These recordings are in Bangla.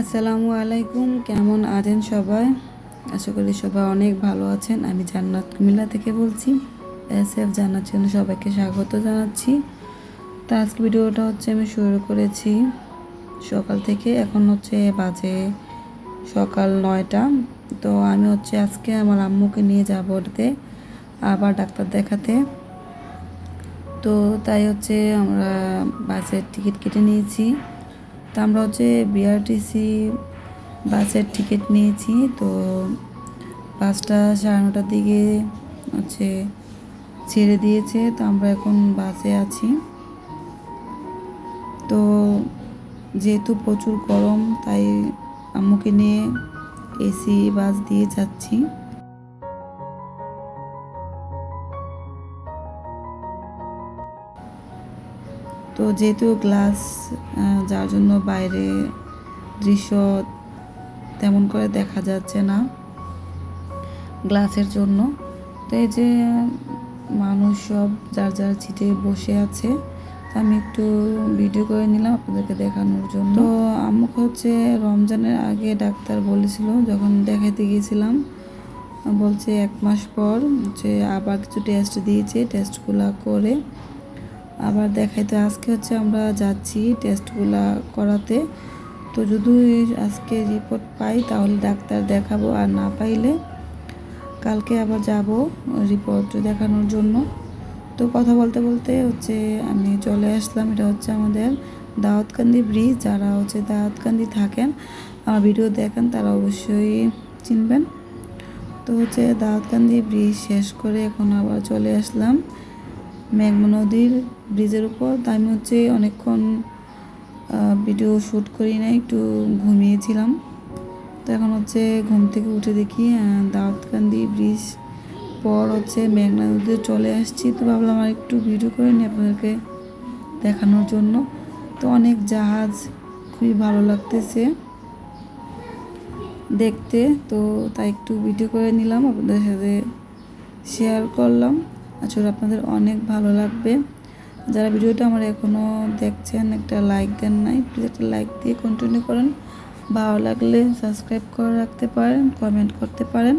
আসসালামু আলাইকুম, কেমন আছেন সবাই? আশা করি সবাই অনেক ভালো আছেন। আমি জান্নাত কুমিল্লা থেকে বলছি। এস এফ জান্নাত জন্য সবাইকে স্বাগত জানাচ্ছি। তা আজকে ভিডিওটা হচ্ছে আমি শুরু করেছি সকাল থেকে। এখন হচ্ছে বাজে সকাল নয়টা। তো আমি হচ্ছে আজকে আমার আম্মুকে নিয়ে যাব ওটাতে আবার ডাক্তার দেখাতে। তো তাই হচ্ছে আমরা বাসের টিকিট কেটে নিয়েছি। তো আমরা হচ্ছে বিআরটিসি বাসের টিকিট নিয়েছি। তো বাসটা সাড়ে নটার দিকে হচ্ছে ছেড়ে দিয়েছে। তো আমরা এখন বাসে আছি। তো যেহেতু প্রচুর গরম, তাই আম্মুকে নিয়ে এসি, বাস দিয়ে যাচ্ছি। তো যেহেতু গ্লাস যার জন্য বাইরে দৃশ্য তেমন করে দেখা যাচ্ছে না গ্লাসের জন্য। তো এই যে মানুষ সব যার যার ছিটে বসে আছে আমি একটু ভিডিও করে নিলাম আপনাদেরকে দেখানোর জন্য। তো আমাকে হচ্ছে রমজানের আগে ডাক্তার বলেছিল, যখন দেখাইতে গিয়েছিলাম, বলছে এক মাস পর হচ্ছে আবার কিছু টেস্ট দিয়েছে টেস্টগুলো করে আবার দেখাইতে আজকে হচ্ছে আমরা যাচ্ছি টেস্টগুলো করাতে। তো যদি আজকে রিপোর্ট পাই, তাহলে ডাক্তার দেখাবো, আর না পাইলে কালকে আবার যাব রিপোর্ট দেখানোর জন্য। তো কথা বলতে বলতে হচ্ছে আমি চলে আসলাম, এটা হচ্ছে আমাদের দাওয়াতকান্দি ব্রিজ। যারা হচ্ছে দাউদকান্দি থাকেন, আমার ভিডিও দেখেন, তারা অবশ্যই চিনবেন। তো হচ্ছে দাউদকান্দি ব্রিজ শেষ করে এখন আবার চলে আসলাম। মেঘনা নদীর ব্রিজের উপর। তো আমি হচ্ছে অনেকক্ষণ ভিডিও শ্যুট করি না একটু ঘুমিয়েছিলাম। তো এখন হচ্ছে ঘুম থেকে উঠে দেখি দাউদকান্দি ব্রিজ পর হচ্ছে মেঘনা নদীতে চলে আসছি। তো ভাবলাম আর একটু ভিডিও করে নিই আপনাদেরকে দেখানোর জন্য। তো অনেক জাহাজ খুবই ভালো লাগতেছে দেখতে। তো তাই একটু ভিডিও করে নিলাম, আপনাদের সাথে শেয়ার করলাম। আসলে আপনাদের অনেক ভালো লাগবে। যারা ভিডিওটা আমার এখনও দেখছেন, একটা লাইক দেন নাই প্লিজ একটা লাইক দিয়ে কন্টিনিউ করেন। ভালো লাগলে সাবস্ক্রাইব করে রাখতে পারেন কমেন্ট করতে পারেন।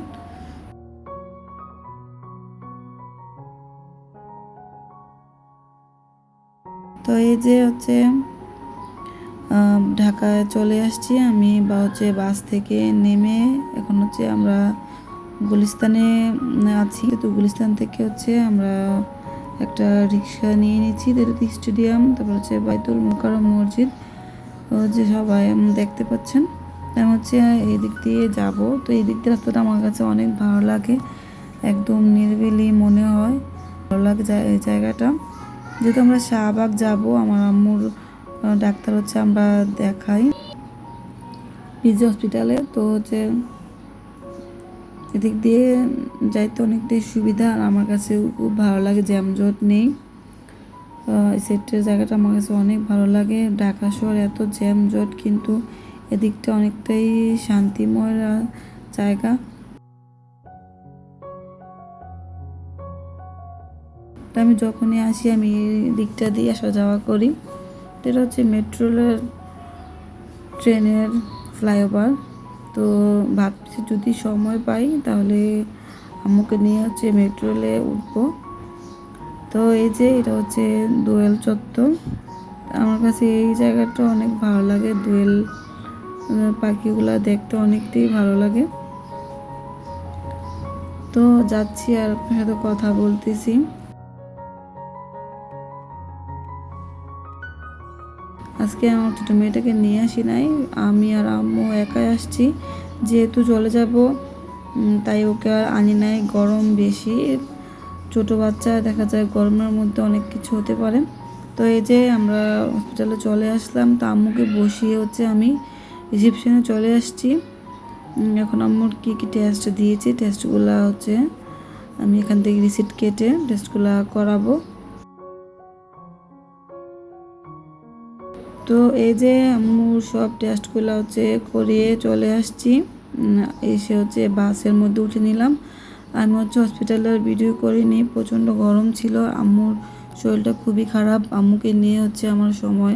তো এই যে হচ্ছে ঢাকায় চলে আসছি আমি, বা হচ্ছে বাস থেকে নেমে, এখন হচ্ছে আমরা গুলিস্তানে আছি। তো গুলিস্তান থেকে হচ্ছে আমরা একটা রিক্সা নিয়ে নিচ্ছি দেরুতি স্টেডিয়াম, তারপর হচ্ছে বাইতুল মুকারম মসজিদ যে সবাই দেখতে পাচ্ছেন। আমি হচ্ছে এই দিক দিয়ে যাব। তো এই দিক দিয়ে রাস্তাটা আমার কাছে অনেক ভালো লাগে, একদম নিরিবিলি মনে হয়, ভালো লাগে এই জায়গাটা। যেহেতু আমরা শাহবাগ যাব, আমার আম্মুর ডাক্তার হচ্ছে আমরা দেখাই। পিজি হসপিটালে, তো হচ্ছে এদিক দিয়ে যাইতে অনেকটাই সুবিধা। আর আমার কাছে খুব ভালো লাগে জ্যামজট নেই। সেটের জায়গাটা আমার কাছে অনেক ভালো লাগে। ঢাকা শহর এত জ্যামজট কিন্তু এদিকটা অনেকটাই শান্তিময় জায়গা। আমি যখনই আসি, আমি দিকটা দিয়ে আসা যাওয়া করি। এটা হচ্ছে মেট্রোলের ট্রেনের ফ্লাইওভার। তো ভাবছি যদি সময় পাই তাহলে আম্মুকে নিয়ে হচ্ছে মেট্রো রেলে উঠবো। তো এই যে এটা হচ্ছে দোয়েল চত্বর। আমার কাছে এই জায়গাটা অনেক ভালো লাগে। দোয়েল পাখিগুলো দেখতে অনেকটাই ভালো লাগে। তো যাচ্ছি আর আপনার সাথে কথা বলতেছি। আজকে আমার ছোটো মেয়েটাকে নিয়ে আসি নাই। আমি আর আম্মু একাই আসছি। যেহেতু চলে যাব তাই ওকে আর আনি নাই। গরম বেশি। ছোট বাচ্চা, দেখা যায় গরমের মধ্যে অনেক কিছু হতে পারে। তো এই যে আমরা হসপিটালে চলে আসলাম। তো আম্মুকে বসিয়ে হচ্ছে আমি রিসেপশনে চলে আসছি। এখন আম্মুর কী কী টেস্ট দিয়েছি টেস্টগুলো হচ্ছে আমি এখান থেকে রিসিট কেটে টেস্টগুলো করাবো। তো এই যে আম্মুর সব টেস্টগুলো হচ্ছে করিয়ে চলে আসছি। এসে হচ্ছে বাসের মধ্যে উঠে নিলাম। আমি হচ্ছে হসপিটালের ভিডিও করিনি, প্রচণ্ড গরম ছিল। আম্মুর শরীরটা খুবই খারাপ। আম্মুকে নিয়ে হচ্ছে আমার সময়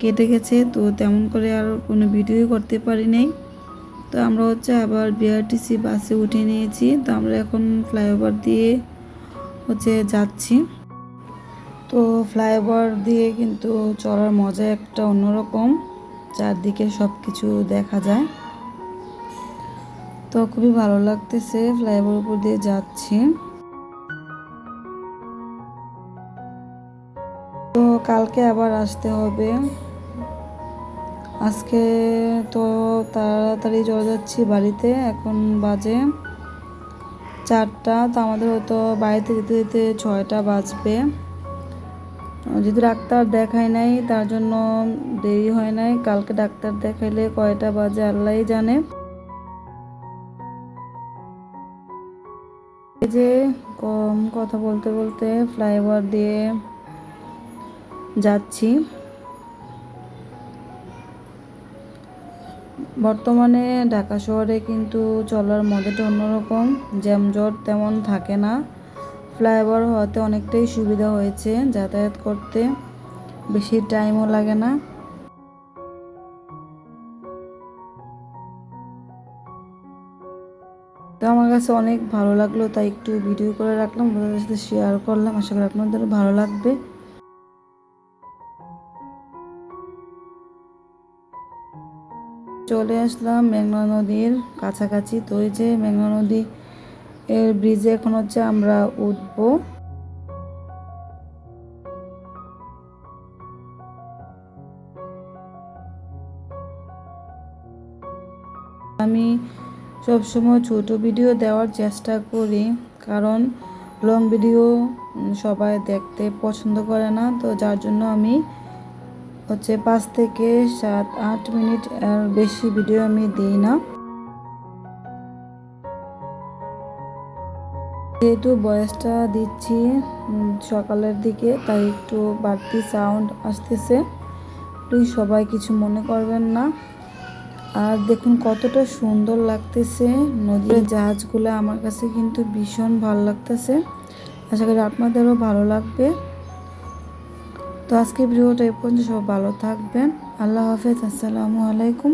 কেটে গেছে। তো তেমন করে আর কোনো ভিডিওই করতে পারি নাই। তো আমরা হচ্ছে আবার বিআরটিসি বাসে উঠে নিয়েছি। তো আমরা এখন ফ্লাইওভার দিয়ে হচ্ছে যাচ্ছি। তো ফ্লাইওভার দিয়ে কিন্তু চলার মজা একটা অন্যরকম। চারদিকে সব কিছু দেখা যায়। তো খুবই ভালো লাগতেছে ফ্লাইওভার উপর দিয়ে যাচ্ছি। তো কালকে আবার আসতে হবে। আজকে তো তাড়াতাড়ি চলে যাচ্ছি বাড়িতে, এখন বাজে চারটা। তো আমাদের হয়তো বাড়িতে যেতে যেতে ছয়টা বাজবে। যদি ডাক্তার দেখাই নাই, তার জন্য দেরি হয় নাই। কালকে ডাক্তার দেখাইলে কয়টা বাজে আল্লাহই জানে। যে কম কথা বলতে বলতে ফ্লাইওভার দিয়ে যাচ্ছি। বর্তমানে ঢাকা শহরে কিন্তু চলার মজাটা অন্যরকম। জ্যামজট তেমন থাকে না। ফ্লাইওভার হওয়াতে অনেকটাই সুবিধা হয়েছে যাতায়াত করতে। বেশি টাইমও লাগে না। তো আমার কাছে অনেক ভালো লাগল, তাই একটু ভিডিও করে রাখলাম, আপনাদের সাথে শেয়ার করলাম। আশা করি আপনাদের ভালো লাগবে। চলে আসলাম মেঘনা নদীর কাছাকাছি। তো এই যে মেঘনা নদী এর ব্রিজে এখন হচ্ছে আমরা উঠবো। আমি সবসময় ছোট ভিডিও দেওয়ার চেষ্টা করি, কারণ লং ভিডিও সবাই দেখতে পছন্দ করে না, তো যার জন্য আমি হচ্ছে পাঁচ থেকে সাত, আট মিনিট আর বেশি ভিডিও আমি দিই না। যেহেতু বয়সটা দিচ্ছি সকালের দিকে, তাই একটু বাড়তি সাউন্ড আসতেছে। প্লিজ সবাই কিছু মনে করবেন না। আর দেখুন কতটা সুন্দর লাগতেছে, নদীর জাহাজগুলো আমার কাছে কিন্তু ভীষণ ভালো লাগতেছে। আশা করি আপনাদেরও ভালো লাগবে। তো আজকে ভিডিওটা এই পর্যন্ত সব ভালো থাকবেন। আল্লাহ হাফেজ, আসসালামু আলাইকুম।